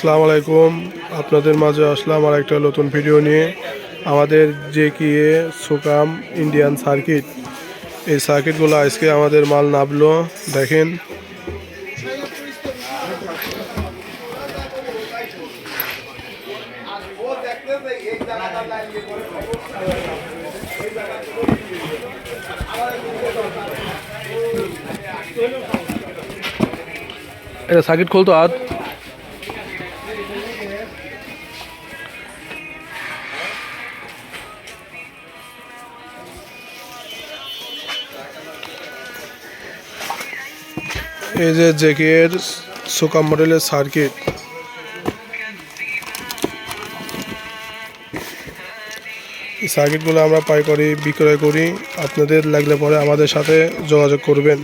আসসালামু আলাইকুম। আপনাদের মাঝে আসলাম আর একটা নতুন ভিডিও নিয়ে। আমাদের যে কি সুকাম ইন্ডিয়ান সার্কিট। এই সার্কিটগুলো আজকে আমাদের মাল নামলো। দেখেন। এটা সার্কিট খুলতো আর এই যে জেকের সোকা মডেলের সার্কিট। সার্কিটগুলো আমরা পাইকারি বিক্রয় করি। আপনাদের লাগলে পরে আমাদের সাথে যোগাযোগ করবেন।